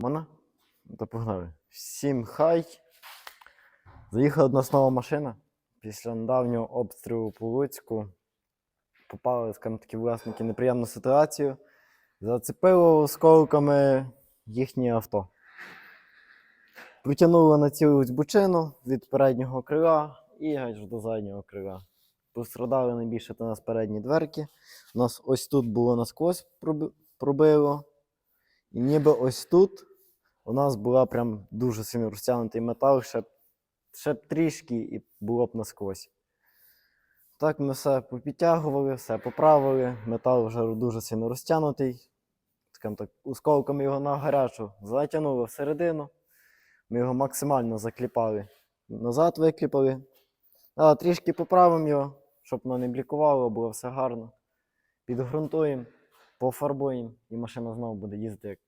Можна? То погнали. Всім хай. Заїхала до нас машина. Після недавнього обстрілу по Луцьку попали, скажімо такі, власники неприємну ситуацію. Зацепило осколками їхнє авто. Притягнули на цілу бучину від переднього крила і аж до заднього крила. Пострадали найбільше то нас передні дверки. У нас ось тут було насквозь пробило. І ніби ось тут у нас була прям дуже сильно розтягнутий метал, ще, ще б трішки і було б насквозь. Так ми все попідтягували, все поправили. Метал вже дуже сильно розтягнутий. Скажімо так, осколками його на гарячу затягнули всередину. Ми його максимально закліпали. Назад викліпали. А, трішки поправимо його, щоб воно не блікувало, було все гарно. Підґрунтуємо, пофарбуємо, і машина знову буде їздити як,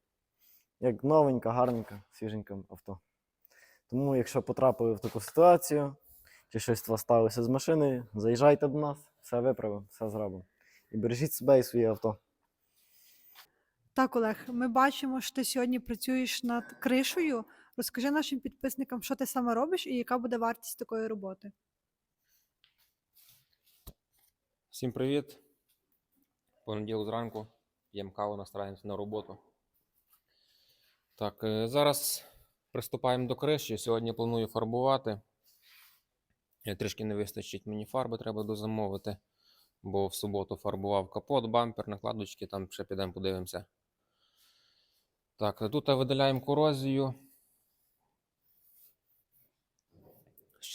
як новенька, гарненька, свіженька авто. Тому, якщо потрапили в таку ситуацію, чи щось у вас сталося з машиною, заїжджайте до нас, все виправимо, все зробимо. І бережіть себе і своє авто. Так, Олег, ми бачимо, що ти сьогодні працюєш над кришею. Розкажи нашим підписникам, що ти саме робиш і яка буде вартість такої роботи. Всім привіт. Понеділок зранку. П'ємо каву, настраємося на роботу. Так, е, зараз приступаємо до криші. Сьогодні планую фарбувати. Е, Трішки не вистачить мені фарби, треба дозамовити. Бо в суботу фарбував капот, бампер, накладочки, там ще підемо подивимося. Так, тут видаляємо корозію.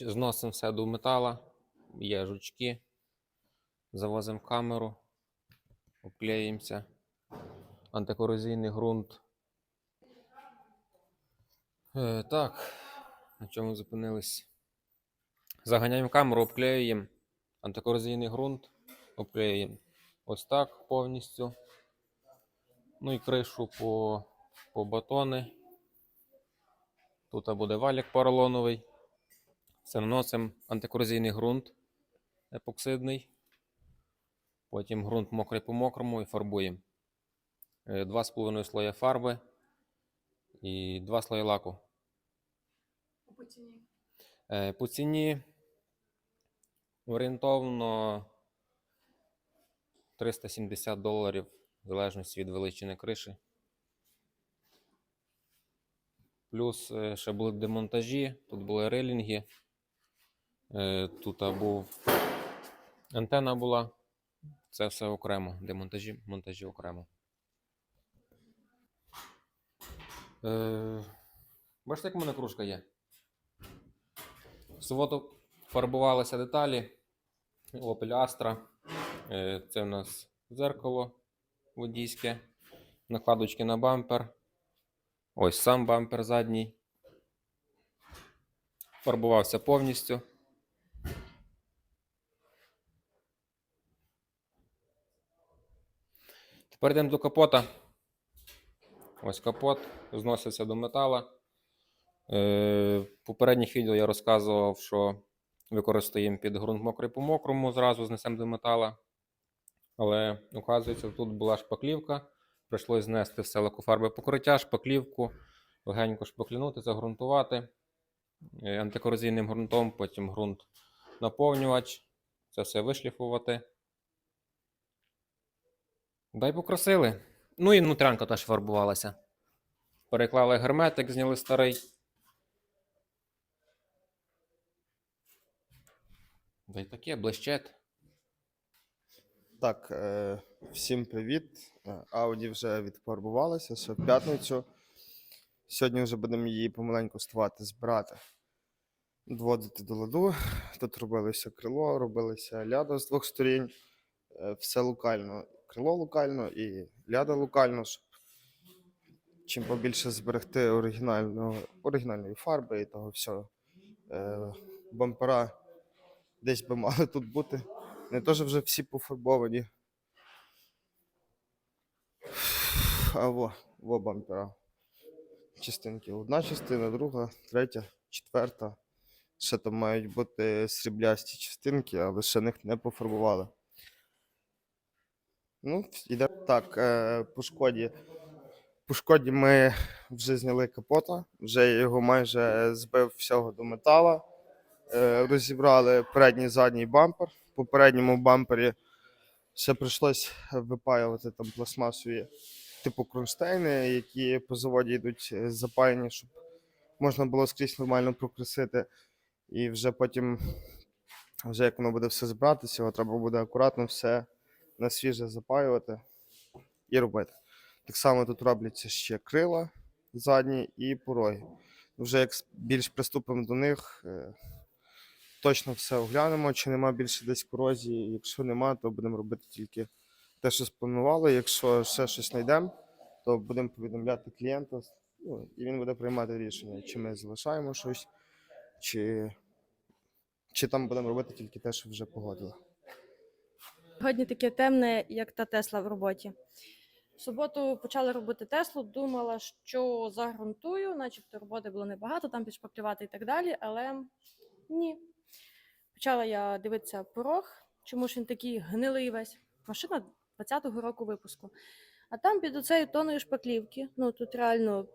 Зносимо все до метала. Є жучки. Завозимо камеру, обклеїмося. Антикорозійний ґрунт. Е, так, на чому зупинились? Заганяємо камеру, обклеюємо. Антикорозійний ґрунт, обклеюємо. Ось так повністю. Ну і кришу по, по батони. Тут буде валік поролоновий. Все наносимо антикорозійний ґрунт епоксидний. Потім ґрунт мокрий по мокрому і фарбуємо. Е, Два з половиною слоя фарби і два слої лаку. Е, По ціні орієнтовно 370 доларів, в залежності від величини криші. Плюс е, ще були демонтажі, тут були релінги. Е, Тут був антена була. Це все окремо. Демонтажі, монтажі окремо. Бачите, як у мене кружка є. В суботу фарбувалися деталі. Opel Astra. Е, це у нас зеркало водійське. Накладочки на бампер. Ось сам бампер задній. Фарбувався повністю. Тепер йдемо до капота. Ось капот зноситься до метала. Е, попередніх відео я розказував, що використаємо під ґрунт мокрий по мокрому, зразу знесемо до метала. Але, оказується, тут була шпаклівка. Прийшлось знести все лакофарбове покриття, шпаклівку, легенько шпаклянути, загрунтувати е, антикорозійним ґрунтом, потім ґрунт наповнювач. Це все вишліфувати. Дай покрасили. Ну і внутрянка теж фарбувалася. Переклали герметик, зняли старий. Да й таке, блищет. Так, е, всім привіт. Е, Ауді вже відфарбувалася ще в п'ятницю. Сьогодні вже будемо її помаленьку ставати, збирати, доводити до ладу. Тут робилося крило, робилося ляда з двох сторін. Е, Все локально. Крило локально і ляда локально, щоб чим побільше зберегти оригінальної фарби і того всього. Е, Бампера десь би мали тут бути. Не теж вже всі пофарбовані. А во, во бампера. Частинки. Одна частина, друга, третя, четверта. Ще там мають бути сріблясті частинки, але ще них не пофарбували. Ну, іде так, е, по шкоді. По шкоді ми вже зняли капота, вже його майже збив всього до метала. Е, Розібрали передній задній бампер. По передньому бампері ще прийшлось випаювати там пластмасові типу кронштейни, які по заводі йдуть е, запаяні, щоб можна було скрізь нормально прокресити. І вже потім, вже як воно буде все збиратися, його треба буде акуратно все на свіже запаювати і робити. Так само тут робляться ще крила задні і пороги. Вже як більш приступимо до них, е, точно все оглянемо, чи нема більше десь корозії. Якщо нема, то будемо робити тільки те, що спланували. Якщо ще щось знайдемо, то будемо повідомляти клієнта, ну, і він буде приймати рішення, чи ми залишаємо щось, чи, чи там будемо робити тільки те, що вже погодили. Сьогодні таке темне, як та Тесла в роботі. В суботу почала робити Теслу, думала, що загрунтую, начебто роботи було небагато, там підшпаклювати і так далі, але ні. Почала я дивитися порог, чому ж він такий гнилий весь. Машина 20-го року випуску. А там під оцею тоною шпаклівки, ну тут реально,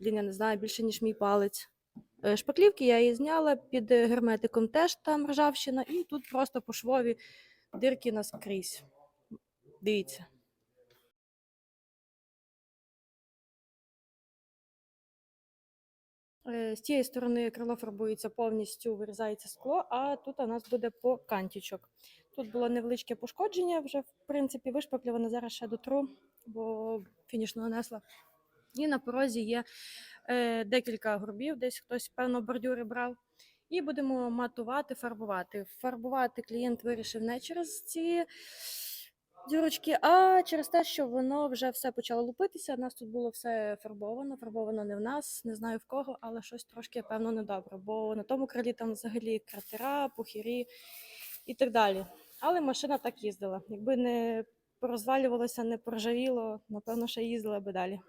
блін, я не знаю, більше, ніж мій палець. Е, Шпаклівки я її зняла під е, герметиком теж там ржавщина, і тут просто по швові дирки наскрізь. Дивіться. З тієї сторони крило фарбується повністю, вирізається скло, а тут у нас буде по кантічок. Тут було невеличке пошкодження, вже в принципі вишпаклюване, зараз ще дотру, бо фінішно нанесла. І на порозі є е, декілька горбів, десь хтось, певно, бордюри брав. І будемо матувати, фарбувати. Фарбувати клієнт вирішив не через ці дірочки, а через те, що воно вже все почало лупитися. У нас тут було все фарбовано. Фарбовано не в нас, не знаю в кого, але щось трошки, певно, недобре. Бо на тому крилі там взагалі кратера, пухірі і так далі. Але машина так їздила. Якби не порозвалювалося, не поржавіло, напевно, ще їздила би далі.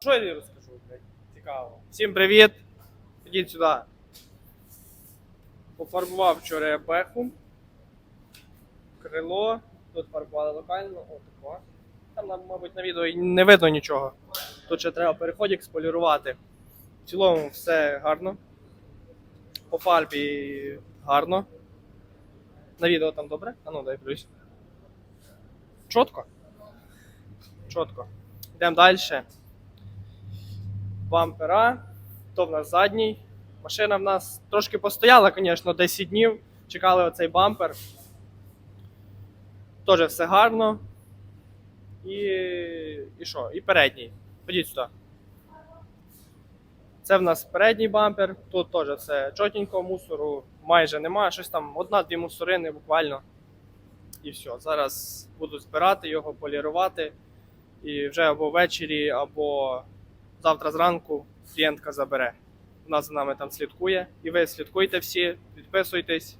Що я розкажу? Цікаво. Всім привіт! Ідіть сюди. Пофарбував вчора беху. Крило. Тут фарбували локально. О, тако. Там, мабуть, на відео і не видно нічого. Тут ще треба переходик сполірувати. В цілому все гарно. По фарбі гарно. На відео там добре? А ну дай плюс. Чотко. Чотко. Йдемо далі бампера, то в нас задній. Машина в нас трошки постояла, звісно, 10 днів. Чекали оцей бампер. Теж все гарно. І. І що? І передній. Ходіть сюди. Це в нас передній бампер. Тут теж все чотенько, мусору майже немає. Щось там одна-дві мусорини буквально. І все. Зараз буду збирати його, полірувати. І вже або ввечері, або завтра зранку клієнтка забере. Вона за нами там слідкує. І ви слідкуйте всі, підписуйтесь,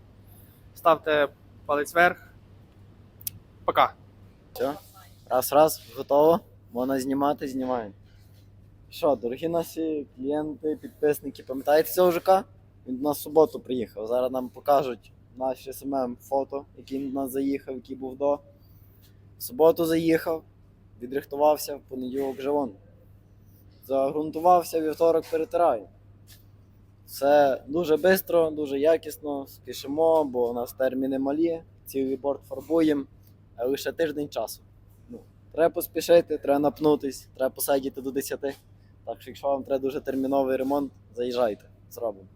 ставте палець вверх. Пока. Все. Раз, раз, готово. Можна знімати, знімаємо. Що, дорогі наші клієнти, підписники, пам'ятаєте цього жука? Він до нас в суботу приїхав. Зараз нам покажуть наші СММ фото, який до нас заїхав, який був до. В суботу заїхав, відрихтувався, в понеділок вже вон. Загрунтувався, вівторок перетираю. Все дуже швидко, дуже якісно, спішимо, бо у нас терміни малі, цілий борт фарбуємо, лише тиждень часу. Ну, треба поспішити, треба напнутись, треба посадіти до 10. Так що, якщо вам треба дуже терміновий ремонт, заїжджайте, зробимо.